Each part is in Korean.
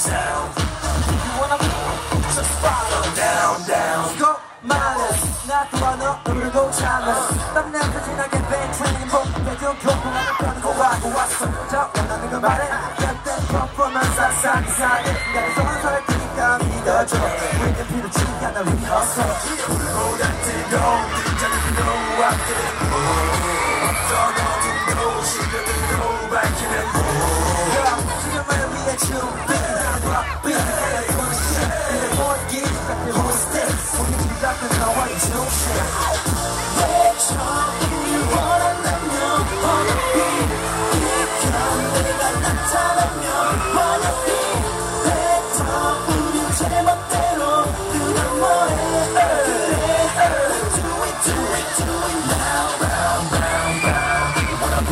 sound. If you w a n n 아 땀내 그진하게 뱅트인 몸매도 교통하는 편고 하고 왔어. 자, 원하는 걸 말해. 그때 퍼포먼스 상상해. 나를 소환할 테니 믿어줘. 우리는 피를 치니까 나 위허서. 불고 다뜨고 등장도 앞길은 뭐. 어떤 어둠도 시간도 밝히는 뭐.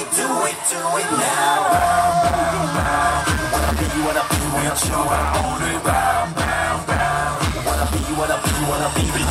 it, do it, do it now. Bow, bow, Wanna be, wanna be, wanna show. Only bow, bow, bow. Wanna be, wanna be, wanna be.